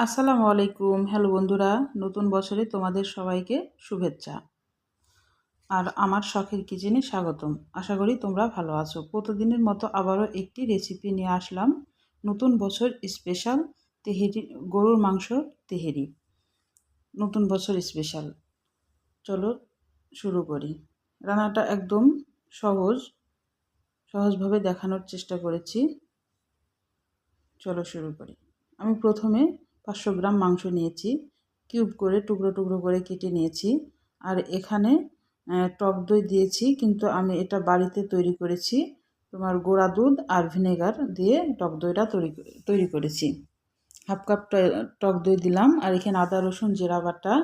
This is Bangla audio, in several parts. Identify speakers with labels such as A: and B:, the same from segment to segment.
A: আসসালামু আলাইকুম। হ্যালো বন্ধুরা, নতুন বছরে তোমাদের সবাইকে শুভেচ্ছা। আর আমার শখের কিচেনে স্বাগতম। আশা করি তোমরা ভালো আছো। প্রতিদিনের মতো আবারও একটি রেসিপি নিয়ে আসলাম। নতুন বছর স্পেশাল তেহেরি, গরুর মাংস তেহেরি। নতুন বছর স্পেশাল। চলো শুরু করি। রান্নাটা একদম সহজ, সহজভাবে দেখানোর চেষ্টা করেছি। চলো শুরু করি। আমি প্রথমে পাঁচশো গ্রাম মাংস নিয়েছি, কিউব করে, টুকরো টুকরো করে কেটে নিয়েছি। আর এখানে টক দই দিয়েছি, কিন্তু আমি এটা বাড়িতে তৈরি করেছি। তোমার গোড়া দুধ আর ভিনেগার দিয়ে টক দইটা তৈরি তৈরি করেছি। হাফ কাপ টক দই দিলাম, আর এখানে আদা, রসুন, জিরা বাটা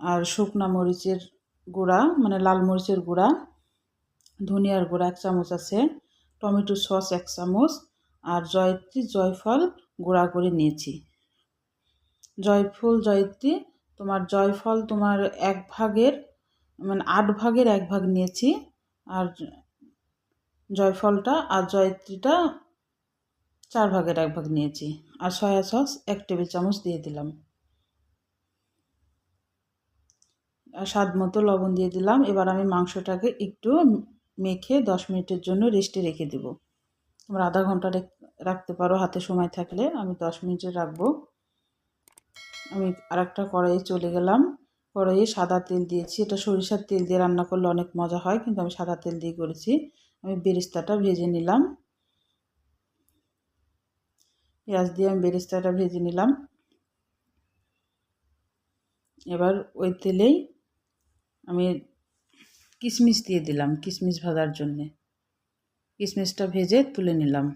A: আর শুকনা মরিচের গুঁড়া মানে লাল মরিচের গুঁড়া, ধনিয়ার গুঁড়া এক চামচ আছে, টমেটো সস এক চামচ, আর জয়ত্রী জয়ফল গুঁড়া করে নিয়েছি। জয়ফুল, জয়ত্রী, তোমার জয়ফল তোমার এক ভাগের মানে আট ভাগের এক ভাগ নিয়েছি। আর জয়ফলটা আর জয়ত্রীটা চার ভাগের এক ভাগ নিয়েছি। আর সয়া সস এক টেবিল চামচ দিয়ে দিলাম। আর স্বাদ মতো লবণ দিয়ে দিলাম। এবার আমি মাংসটাকে একটু মেখে দশ মিনিটের জন্য রেস্টে রেখে দেব। তোমরা আধা ঘণ্টা রাখতে পারো হাতে সময় থাকলে। আমি দশ মিনিটে রাখব। আমি আর একটা কড়াইয়ে চলে গেলাম। কড়াইয়ে সাদা তেল দিয়েছি। এটা সরিষার তেল দিয়ে রান্না করলে অনেক মজা হয়, কিন্তু আমি সাদা তেল দিয়ে করেছি। আমি বেরিস্তাটা ভেজে নিলাম। পেঁয়াজ দিয়ে আমি বেরিস্তাটা ভেজে নিলাম। এবার ওই তেলেই আমি কিশমিশ দিয়ে দিলাম, কিশমিশ ভাজার জন্যে। কিশমিশটা ভেজে তুলে নিলাম।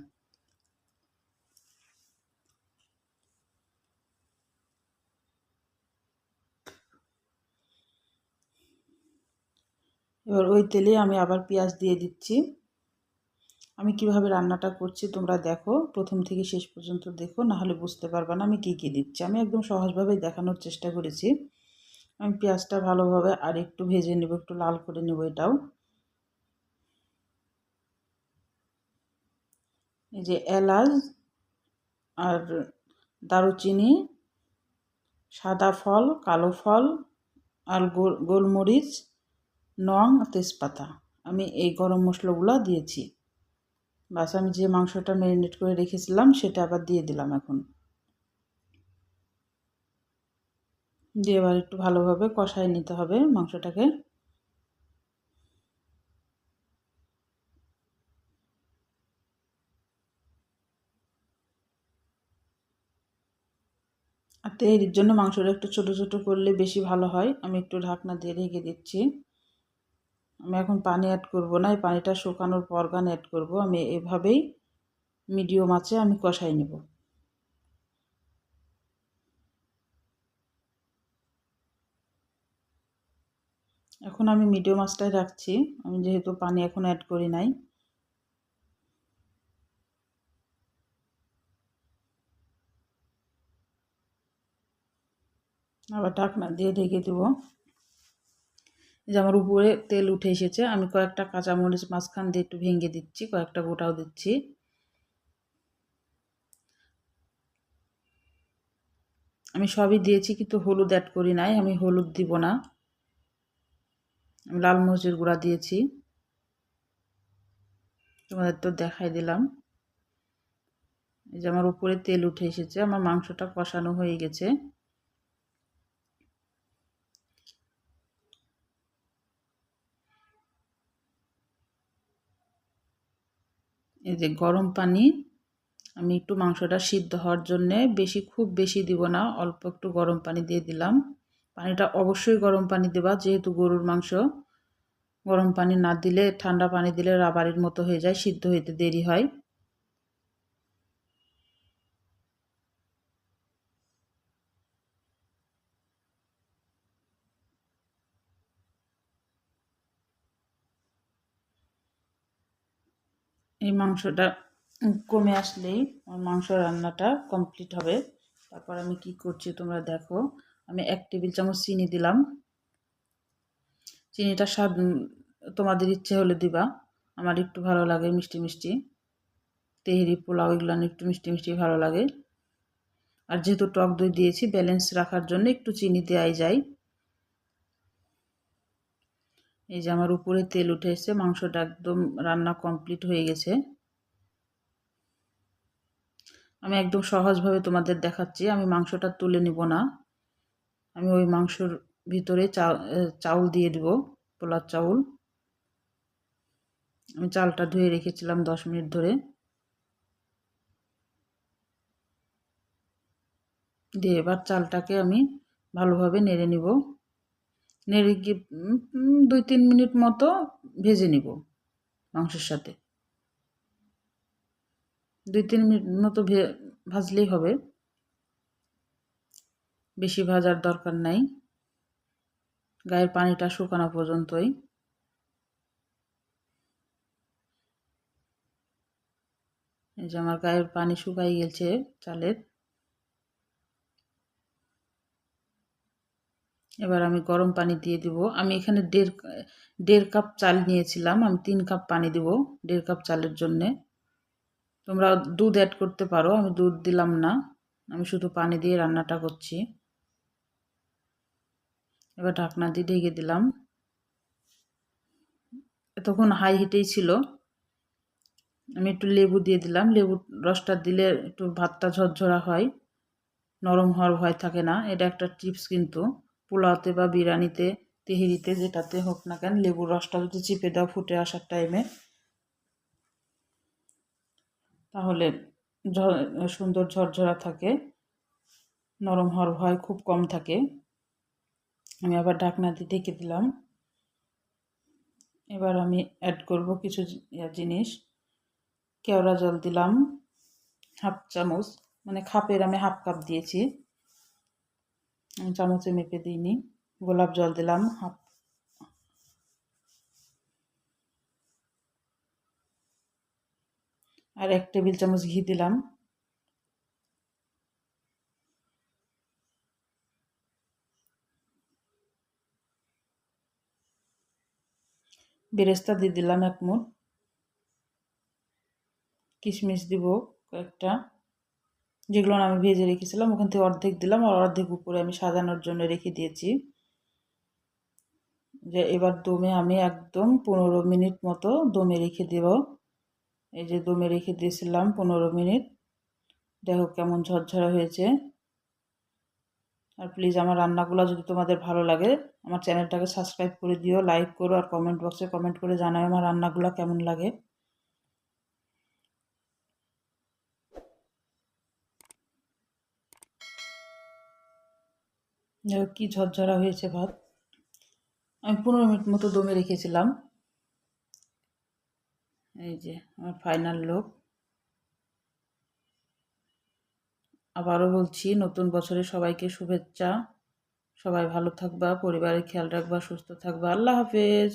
A: এবার ওই তেলে আমি আবার পেঁয়াজ দিয়ে দিচ্ছি। আমি কীভাবে রান্নাটা করছি তোমরা দেখো। প্রথম থেকে শেষ পর্যন্ত দেখো, নাহলে বুঝতে পারবে না আমি কী কী দিচ্ছি। আমি একদম সহজভাবে দেখানোর চেষ্টা করেছি। আমি পেঁয়াজটা ভালোভাবে আর একটু ভেজে নেব, একটু লাল করে নেব এটাও। এই যে এলাচ আর দারুচিনি, সাদা ফল, কালো ফল আর গোল গোলমরিচ নং তেজপাতা। আমি এই গরম মশলাগুলো দিয়েছি। বাস আমি যে মাংসটা ম্যারিনেট করে রেখেছিলাম, সেটা আবার দিয়ে দিলাম এখন। দিয়ে এবার একটু ভালোভাবে কষায় নিতে হবে মাংসটাকে। আর তেহেরির জন্য মাংসটা একটু ছোটো ছোটো করলে বেশি ভালো হয়। আমি একটু ঢাকনা দিয়ে রেখে দিচ্ছি। আমি এখন পানি অ্যাড করব না, এই পানিটা শুকানোর পর গান অ্যাড করব। আমি এভাবেই মিডিয়াম আছে, আমি কষাই নেব। এখন আমি মিডিয়াম মাছটাই রাখছি। আমি যেহেতু পানি এখন অ্যাড করি নাই। আবার ঢাকনা দিয়ে ঢেকে দেবো। যে আমার উপরে তেল উঠে এসেছে, আমি কয়েকটা কাঁচামরিচ মাঝখান দিয়ে একটু ভেঙে দিচ্ছি, কয়েকটা গোটাও দিচ্ছি। আমি সবই দিয়েছি, কিন্তু হলুদ অ্যাড করি নাই, আমি হলুদ দিব না। আমি লাল মরিচের গুঁড়া দিয়েছি। তোমাদের তো দেখাই দিলাম। এই যে আমার উপরে তেল উঠে এসেছে, আমার মাংসটা কষানো হয়ে গেছে। এই যে গরম পানি, আমি একটু মাংসটা সিদ্ধ হওয়ার জন্যে বেশি, খুব বেশি দিব না, অল্প একটু গরম পানি দিয়ে দিলাম। পানিটা অবশ্যই গরম পানি দেবা, যেহেতু গরুর মাংস। গরম পানি না দিলে, ঠান্ডা পানি দিলে রাবারের মতো হয়ে যায়, সিদ্ধ হইতে দেরি হয়। এই মাংসটা কমে আসলেই আমার মাংস রান্নাটা কমপ্লিট হবে। তারপর আমি কি করছি তোমরা দেখো। আমি এক টেবিল চামচ চিনি দিলাম। চিনিটা স্বাদ তোমাদের ইচ্ছে হলে দিবা। আমার একটু ভালো লাগে মিষ্টি মিষ্টি। তেহেরি, পোলাও এগুলো একটু মিষ্টি মিষ্টি ভালো লাগে। আর যেহেতু টক দই দিয়েছি ব্যালেন্স রাখার জন্য একটু চিনি দেওয়াই যায়। এই যে আমার উপরে তেল উঠে এসছে, মাংসটা একদম রান্না কমপ্লিট হয়ে গেছে। আমি একদম সহজভাবে তোমাদের দেখাচ্ছি, আমি মাংসটা তুলে নিব না। আমি ওই মাংসর ভিতরে চাউল দিয়ে দিব, পোলার চাউল। আমি চালটা ধুয়ে রেখেছিলাম দশ মিনিট ধরে। দিয়ে এবার চালটাকে আমি ভালোভাবে নেড়ে নিব। নেড়ে গিয়ে দুই তিন মিনিট মতো ভেজে নিব মাংসের সাথে। দুই তিন মিনিট মতো ভাজলেই হবে। বেশি ভাজার দরকার নাই। গায়ের পানিটা শুকানো পর্যন্তই। এই যে আমার গায়ের পানি শুকাই গেছে চালের। এবার আমি গরম পানি দিয়ে দিব। আমি এখানে দেড় দেড় কাপ চাল নিয়েছিলাম। আমি তিন কাপ পানি দিব দেড় কাপ চালের জন্যে। তোমরা দুধ অ্যাড করতে পারো, আমি দুধ দিলাম না। আমি শুধু পানি দিয়ে রান্নাটা করছি। এবার ঢাকনা দিয়ে ঢেকে দিলাম। এতক্ষণ হাই হিটেই ছিল। আমি একটু লেবু দিয়ে দিলাম। লেবু রসটা দিলে একটু ভাতটা ঝরঝরা হয়। নরম হওয়ার ভয় থাকে না। এটা একটা টিপস কিন্তু। পোলাওতে বা বিরিয়ানিতে, তেহেরিতে যেটাতে হোক না কেন লেবুর রসটা যদি চিপে দাও ফুটে আসার টাইমে তাহলে সুন্দর ঝরঝরা থাকে, নরম হওয়ার ভয় খুব কম থাকে। আমি আবার ঢাকনা দিয়ে ঢেকে দিলাম। এবার আমি অ্যাড করব কিছু জিনিস। কেওড়া জল দিলাম, হাফ চামচ মানে খাপের আমি হাফ কাপ দিয়েছি। চামচে মেপে দিইনি। গোলাপ জল দিলাম, হাফ। আর এক টেবিল চামচ ঘি দিলাম। বেরেস্তা দিয়ে দিলাম এক মুঠ। কিশমিশ দিব কয়েকটা। যেগুলো আমি ভেজে রেখেছিলাম, ওখান থেকে অর্ধেক দিলাম আর অর্ধেক উপরে আমি সাজানোর জন্য রেখে দিয়েছি। যে এবার দমে আমি একদম পনেরো মিনিট মতো দমে রেখে দেব। এই যে দমে রেখে দিয়েছিলাম পনেরো মিনিট। দেখো কেমন ঝরঝরা হয়েছে। আর প্লিজ আমার রান্নাগুলো যদি তোমাদের ভালো লাগে, আমার চ্যানেলটাকে সাবস্ক্রাইব করে দিও লাইক করো আর কমেন্ট বক্সে কমেন্ট করে জানাও আমার রান্নাগুলো কেমন লাগে। কি ঝরঝরা হয়েছে ভাত আমি পনেরো মিনিট মতো দমে রেখেছিলাম। এই যে, আমার ফাইনাল লোক আবারও বলছি, নতুন বছরে সবাইকে শুভেচ্ছা। সবাই ভালো থাকবা, পরিবারের খেয়াল রাখবা, সুস্থ থাকবা। আল্লাহ হাফেজ।